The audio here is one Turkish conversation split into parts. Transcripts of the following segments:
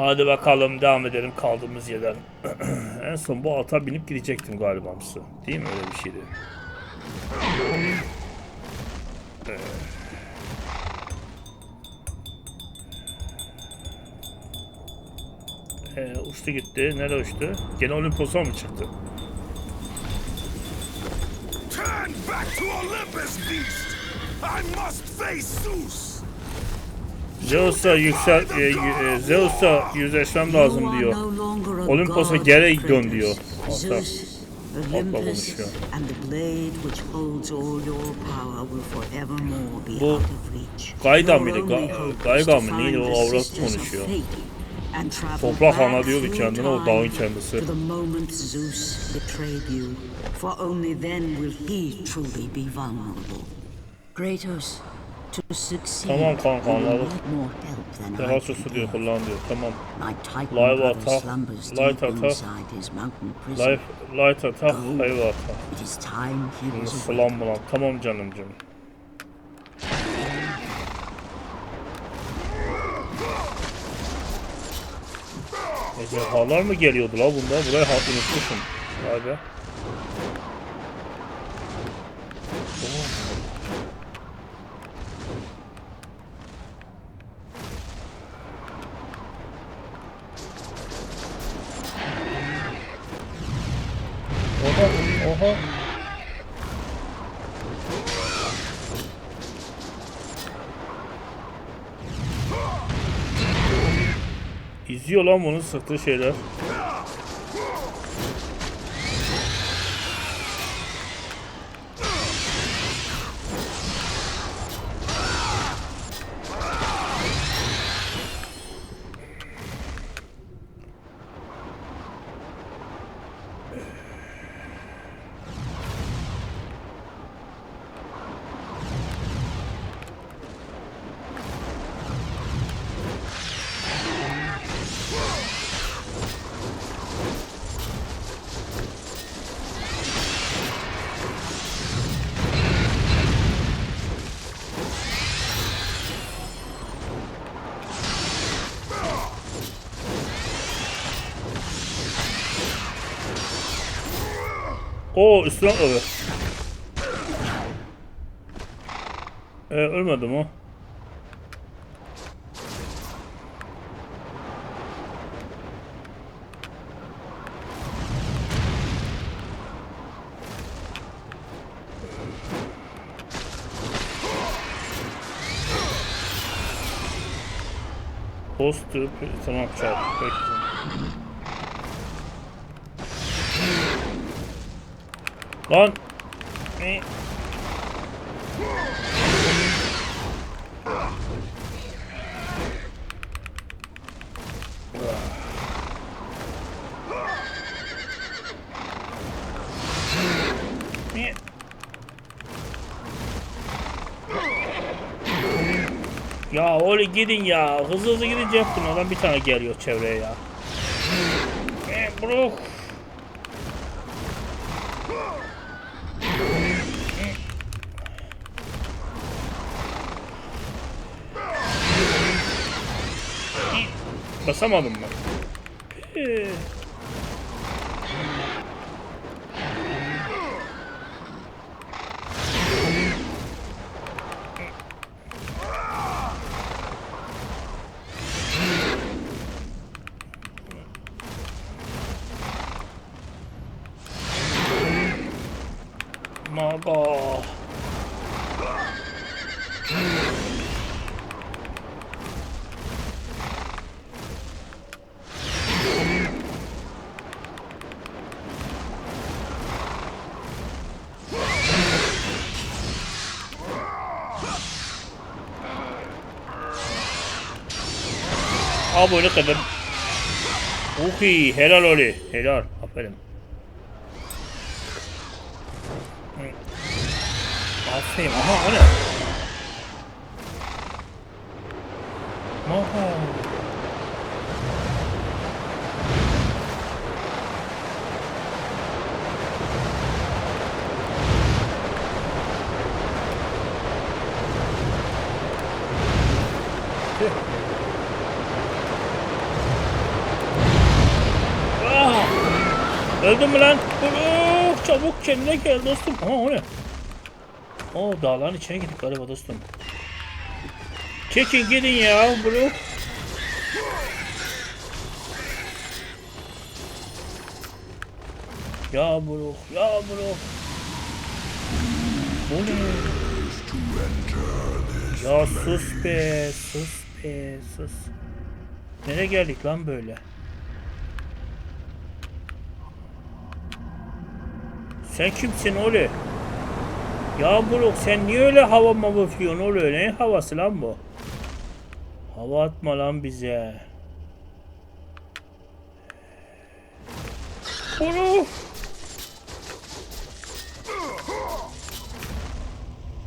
Hadi bakalım devam edelim kaldığımız yerden. en son bu ata binip gidecektim galiba mısı? Değil mi öyle bir şeydi? Ee, uçtu gitti. Nereye uçtu? Gene Olimpos'a mı çıktı? Turn back to Olympus, beast! I must face Zeus! Zeus'a yüksel, e, e, Zeus'a yüzleşmem lazım diyor. Olimpos'a geri dön diyor. Konuşuyor. be Bu. Gayda mıydı? Ga- Gayga mı? Neydi o? Avrat konuşuyor. Toprak ana diyor ki through kendine, o dağın kendisi. For only then will he truly be vulnerable. Kratos, Tamam kanka, anladım. Pegasus'u can diyor kullan diyor. Tamam. Live slumbers light prison. Life, light he was awake. Slam bulan. Tamam canım canım. Ejderhalar mı geliyordu la bunda? Burayı unutmuşum. Vay be. İzliyor lan bunun sıktığı şeyler. Oo üstüne atladı. Ee, ölmedi mi o? Post tamam çarp. Peki. Lan. Ne? Ya oğlum gidin ya. Hızlı hızlı gidecektim. Adam bir tane geliyor çevreye ya. Ne bro? Basamadım mı? Ee. Abone kadar. Uhi, helal oli. Helal. Aferin. Aferin. Aha o ne? Aha. Öldün mü lan? Buruk çabuk kendine gel dostum. Aha o ne? Oo dağların içine gittik galiba dostum. Çekin gidin ya Buruk. Ya Buruk, ya Buruk. Bu ne? Ya sus be, sus be, sus. Nereye geldik lan böyle? Sen kimsin oğlum? Ya Buruk sen niye öyle hava mı öpüyorsun oğlum? Ne havası lan bu? Hava atma lan bize. Buruk!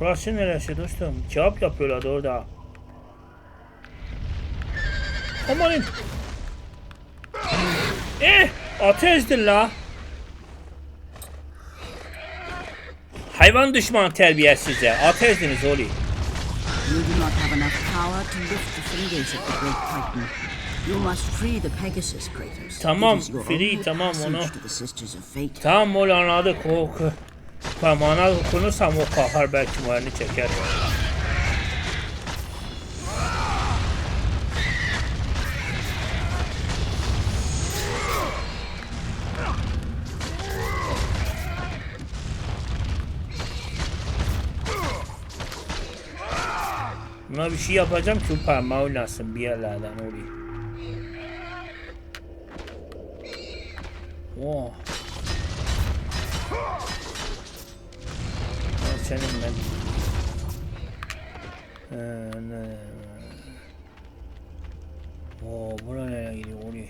Burası neresi dostum? Cevap yapıyorlar orada. Amanın. Eh! Atı ezdin la. Hayvan düşman terbiyesizce. Atı ezdiniz oğlum. You do not have enough power to lift the fingers of the Great Titan. You must free the Pegasus, Kratos. Tamam, free, tamam, onu-. Tamam oğlum anladık. O, tamam ana okunursam o kalkar belki muharini çeker. Buna bir şey yapacağım ki parmağı oynasın bir yerlerden orayı. Oh. Ya Senin ben. Ee, ne? Oo, bura nereye gidiyor oraya?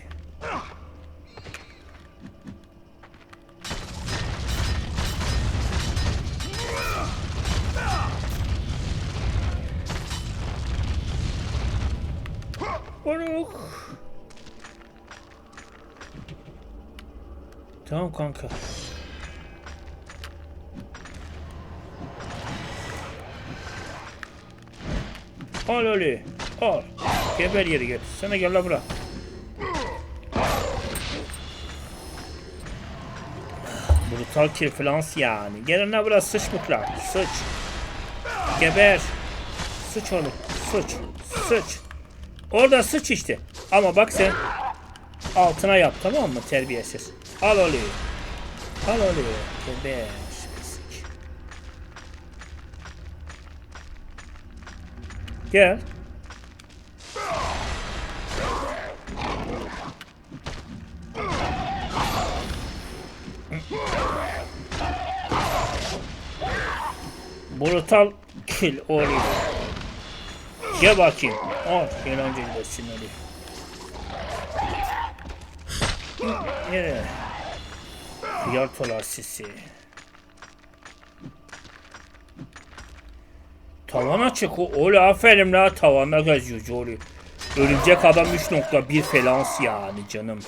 Baruk. Tamam kanka. Al Ali. Al. Geber yeri gel. Sana gel la bura. Brutal kill falan yani. Gelin la bura sıçmıklar. Sıç. Geber. Sıç oğlum. Sıç. Sıç. Orada sıç işte. Ama bak sen altına yap tamam mı terbiyesiz. Al oluyor. Al oluyor. Geber. Gel. Brutal kill oluyor. Gel bakayım. Al eğlenceli desin hadi. Nereye? Yartolar sisi. Tavan açık. Öyle aferin la tavanda geziyor Jolie. Örümcek adam 3.1 felans yani canım.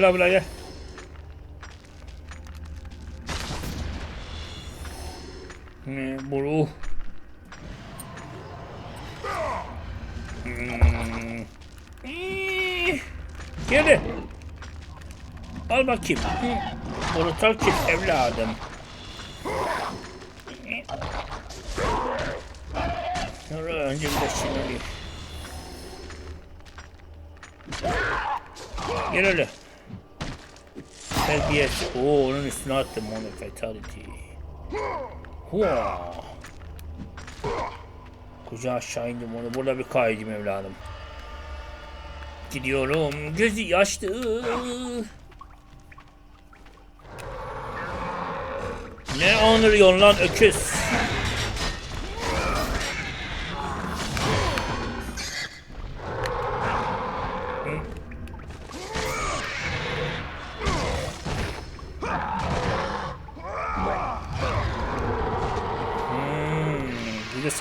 Gel abla gel. Ne bu? Hmm. Gel. Al bakayım. Brutal kit evladım. Sonra önce bir de şunu. Gel öyle. Terbiyesi. Oo onun üstüne attım onu fatality. Hua. Kucağa aşağı indim onu. Burada bir kaydım evladım. Gidiyorum. Gözü yaşlı. Ne anırıyorsun lan öküz?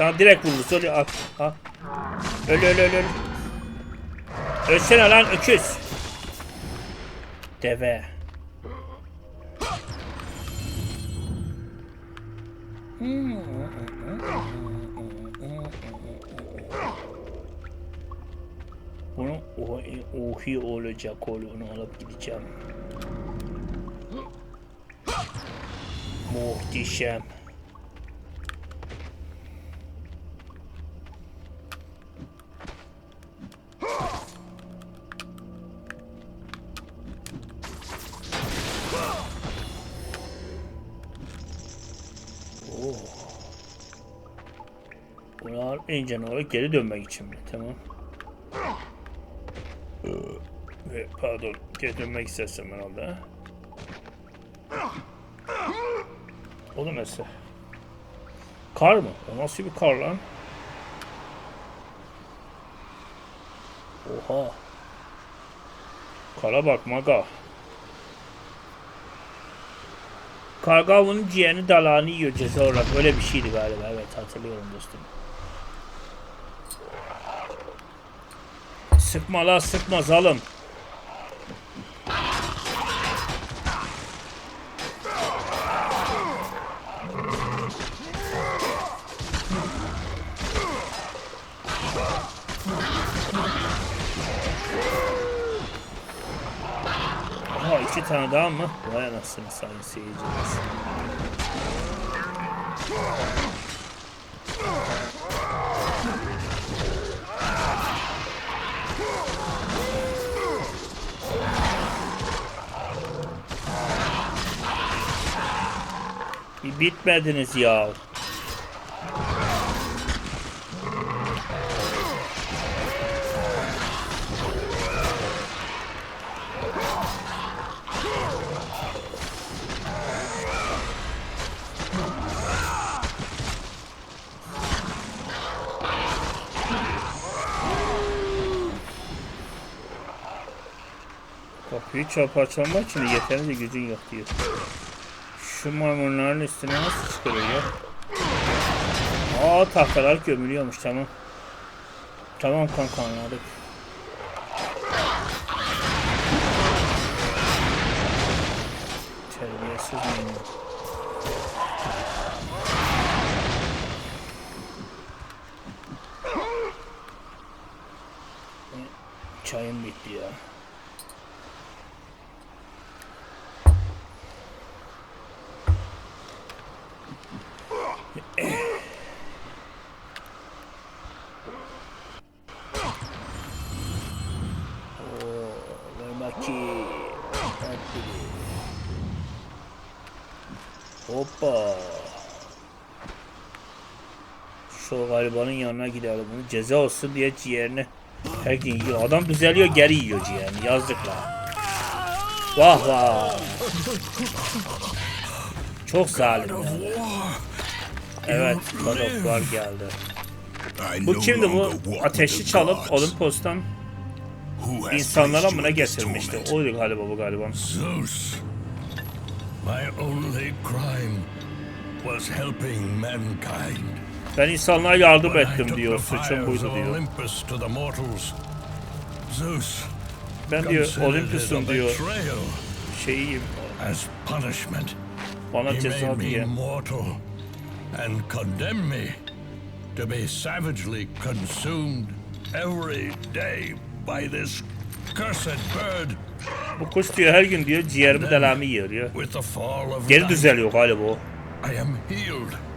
Sana direkt vurdu. Söyle al. al. Öl öl öl öl. Ölsene lan öküz. Deve. Bunu ohi olacak onu alıp gideceğim. Muhteşem. İnce olarak geri dönmek için mi? Tamam. Ve pardon, geri dönmek istersem herhalde. O da nasıl? Kar mı? O nasıl bir kar lan? Oha. Kara bak maga. Karga bunun ciğerini dalağını yiyor ceza olarak. Öyle bir şeydi galiba. Evet hatırlıyorum dostum. Sıkma la sıkma zalım. Aha iki tane daha mı? Vay anasını sayın seyircimiz. Bitmediniz ya. Kapıyı çarpar için yeterince gücün yok diyor. Şu maymunların üstüne nasıl çıkarıyor? Aa tahtalar gömülüyormuş tamam. Tamam kanka anladık. Terbiyesiz maymun. Çayım bitti ya. Garibanın yanına gidelim. Bunu ceza olsun diye ciğerini her gün yiyor. Adam düzeliyor geri yiyor ciğerini. Yazdık lan. Vah vah. Çok zalim. Evet, God geldi. Bu kimdi bu? Ateşi çalıp. Olimpos'tan insanlara mı ne getirmişti? Oydu galiba bu galiba. Zeus, my only crime was helping mankind. Ben insanlara yardım ettim diyor. Suçum buydu diyor. Ben diyor Olympus'un diyor şeyiyim. Bana ceza diye. and condemned me to be savagely consumed every day by this cursed bird. Bu kuş diyor her gün diyor ciğerimi delami yiyor of Geri düzeliyor galiba o. I am healed.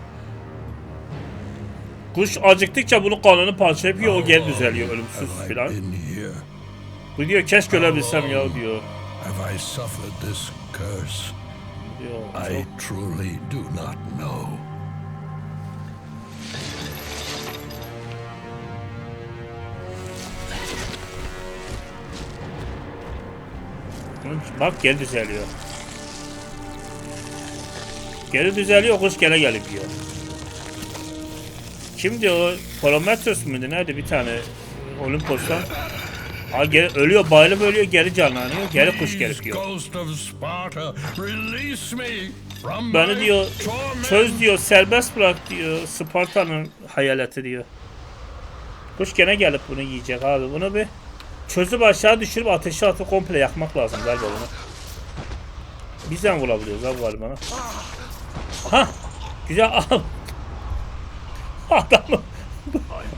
Kuş acıktıkça bunu kanını parçalayıp yiyor o geri long düzeliyor ölümsüz filan. Bu diyor keşke ölebilsem ya diyor. Have I suffered this curse? diyor. I truly do not know. Bak geri düzeliyor. Geri düzeliyor kuş gene gelip yiyor. Kimdi o? Prometheus muydu? Nerede bir tane Olimpos'tan? Ha geri ölüyor, bayılıp ölüyor, geri canlanıyor. Geri kuş from Beni diyor çöz diyor, serbest bırak diyor. Sparta'nın hayaleti diyor. Kuş gene gelip bunu yiyecek abi. Bunu bir çözüp aşağı düşürüp ateşe atıp komple yakmak lazım galiba bunu. Bizden vurabiliyoruz abi galiba. Ha, güzel al. Adamı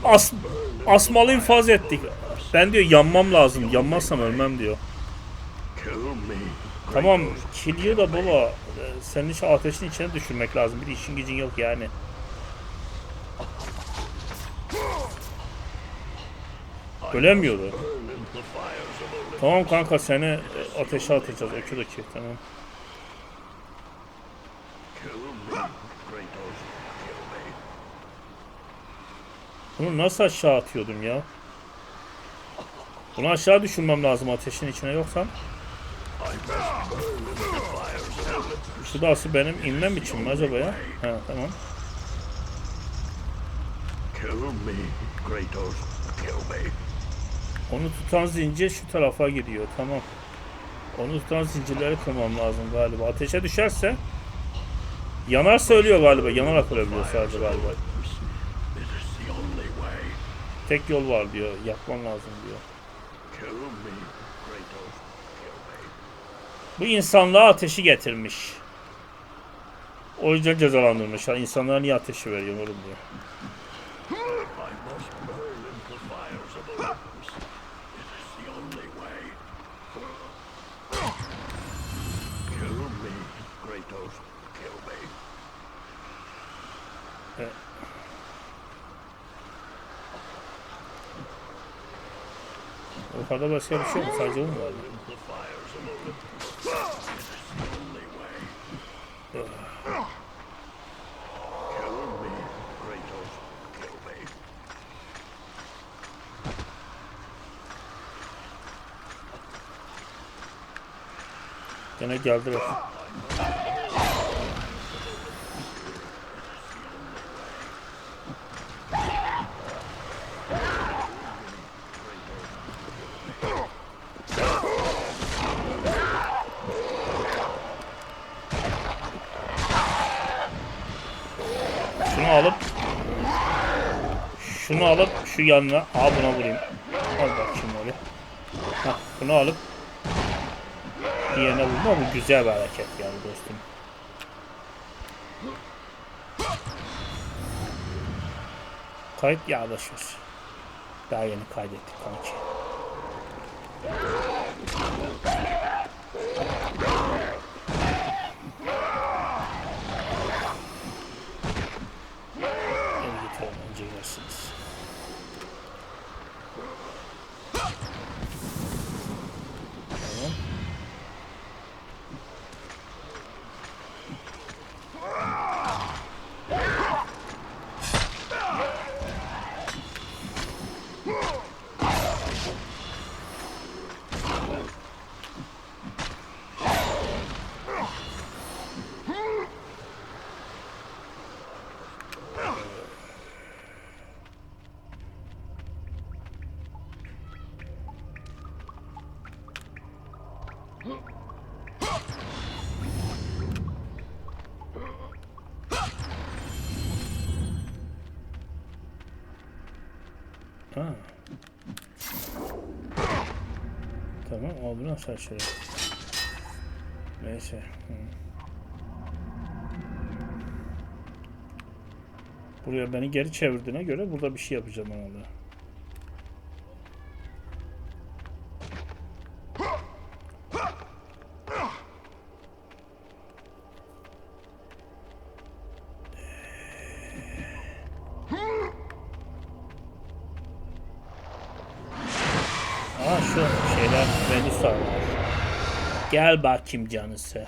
as, asmalı infaz ettik. Ben diyor yanmam lazım. Yanmazsam ölmem diyor. Tamam kiliyor da baba e, senin şu ateşin içine düşürmek lazım. Bir işin gücün yok yani. Ölemiyordu. Tamam kanka seni ateşe atacağız. Ökü dökü tamam. Kill me, Kratos. Kill me. Bunu nasıl aşağı atıyordum ya? Bunu aşağı düşürmem lazım ateşin içine yoksa. Şu da asıl benim inmem için mi acaba ya? Ha tamam. Onu tutan zincir şu tarafa gidiyor. Tamam. Onu tutan zincirleri kırmam lazım galiba. Ateşe düşerse yanarsa ölüyor galiba. Yanarak ölebiliyor sadece galiba. This is the only way. Tek yol var diyor. Yakman lazım diyor. Bu insanlığa ateşi getirmiş. O yüzden cezalandırmışlar. İnsanlara niye ateşi veriyor oğlum diyor. I must burn in the fires of Olympus. It is the only way. Kill me, Kratos. Kill me. Kadar başka bir şey yok. Sadece o mu var? The fires of Olympus. It is the only way. Kill me, Kratos. Kill me. Gene geldi bak. Şunu alıp şunu alıp şu yanına Aa buna vurayım. Al bakayım öyle. Hah, bunu alıp diğerine vurma bu güzel bir hareket yani dostum. Kayıt yaklaşıyor. Daha yeni kaydettik kanki. Beni getirelim önce girersiniz. Tamam. Ha. Aşağı şöyle. Neyse. Hı. Buraya beni geri çevirdiğine göre burada bir şey yapacağım herhalde. Şu şeyler Medusa var. Gel bakayım canısı.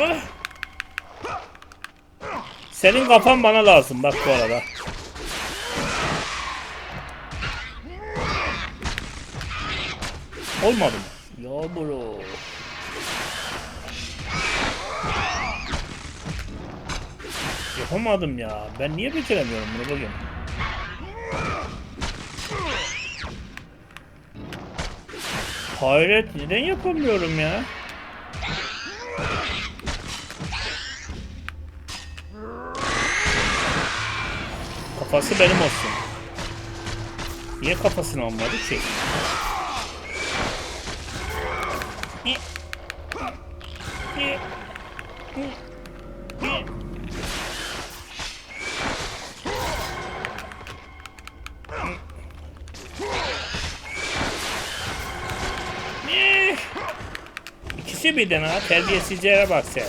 Ah! Senin kafan bana lazım bak bu arada. Olmadı mı? Ya bro. Yapamadım ya. Ben niye bitiremiyorum bunu bugün? Hayret neden yapamıyorum ya? Kafası benim olsun. Niye kafasını almadı ki? İkisi birden ha. Terbiyesizlere bak sen.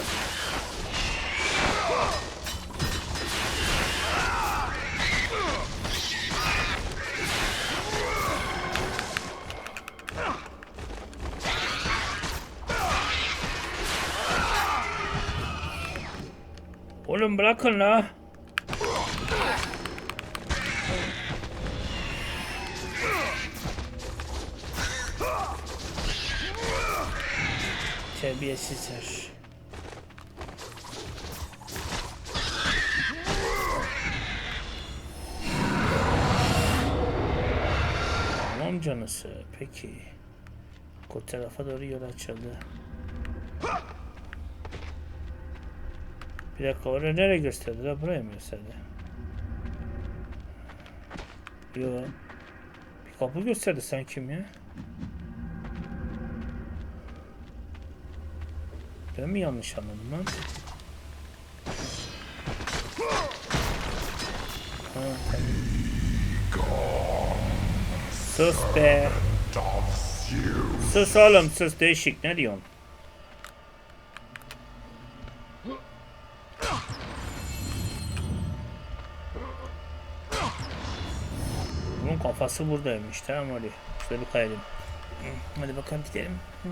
Oğlum bırakın la. Terbiyesizler. Tamam canısı. Peki. O tarafa doğru yol açıldı. Bir dakika oraya nereye gösterdi la? Buraya mı gösterdi? Yo. Bir kapı gösterdi sen kim ya? Ben mi yanlış anladım lan? Ha, tamam. Sus be. Sus oğlum sus değişik ne diyorsun? Bunun kafası buradaymış tamam hadi. Şöyle kayalım. Hadi bakalım gidelim. Hı.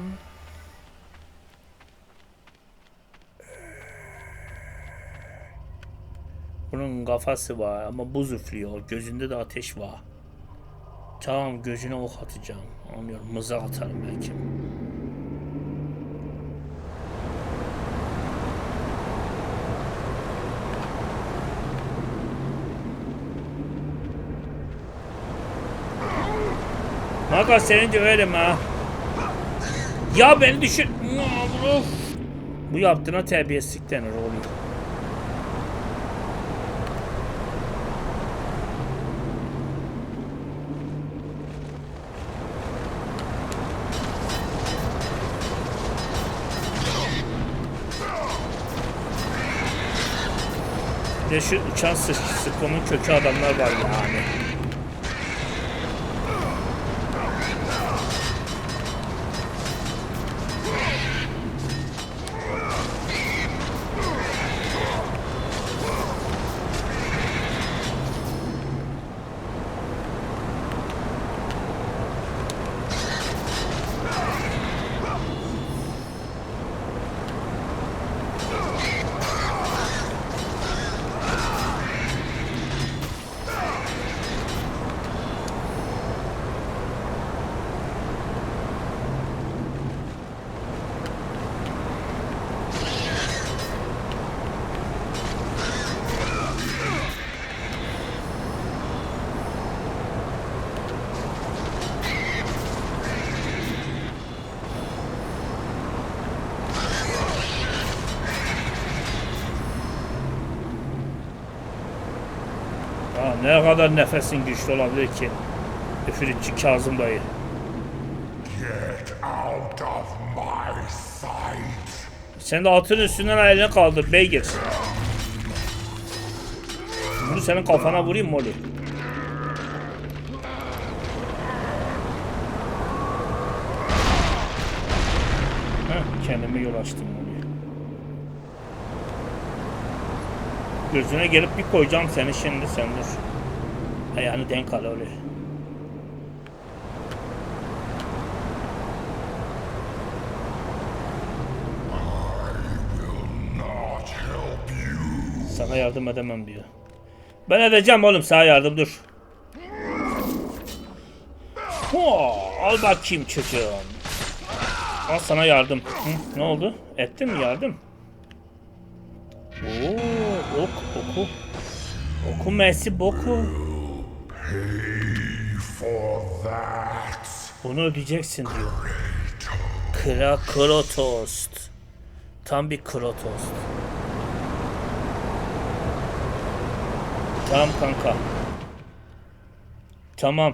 Bunun kafası var ama buz üflüyor. Gözünde de ateş var. Tamam gözüne ok atacağım. Anlıyorum. Mızrak atarım belki. Maka seni döverim ha. Ya beni düşür. Bu yaptığına terbiyesizlik denir de şu uçan sıç, sıkmanın kökü adamlar var yani. Ne kadar nefesin güçlü olabilir ki? Üfürükçü Kazım dayı. Get out of my sight. Sen de atın üstünden elini kaldır beygir. Bunu senin kafana vurayım oğlum? Heh, kendime yol açtım oraya. Gözüne gelip bir koyacağım seni şimdi sen dur. Ayağını denk al öyle. Sana yardım edemem diyor. Ben edeceğim oğlum sana yardım dur. Ho, al bakayım çocuğum. Al sana yardım. Hı, ne oldu? Ettin mi yardım? Oo, ok, oku. Oku mesi boku. Bunu ödeyeceksin diyor. Kra Krotost. Tam bir Krotost. Tamam kanka. Tamam.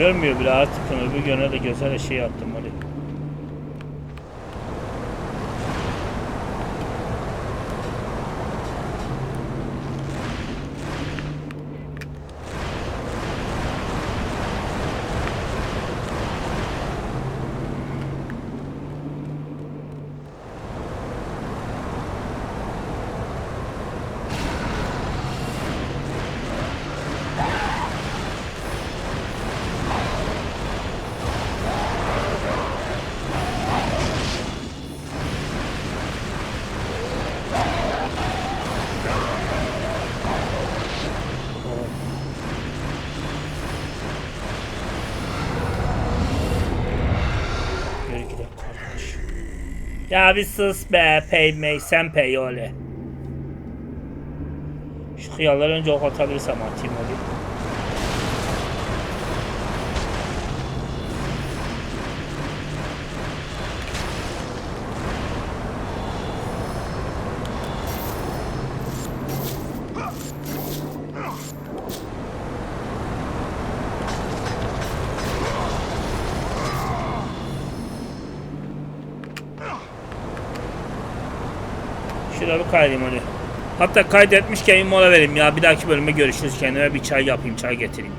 Görmüyor bile artık öbür göne de gözler şey attım hadi. Ya bir sus be Paymay sen pay öyle. Şu hıyarları önce ok atabilirsem atayım hadi. Kaydayım hadi. Hatta kaydetmişken bir mola vereyim ya. Bir dahaki bölüme görüşürüz. Kendime bir çay yapayım, çay getireyim.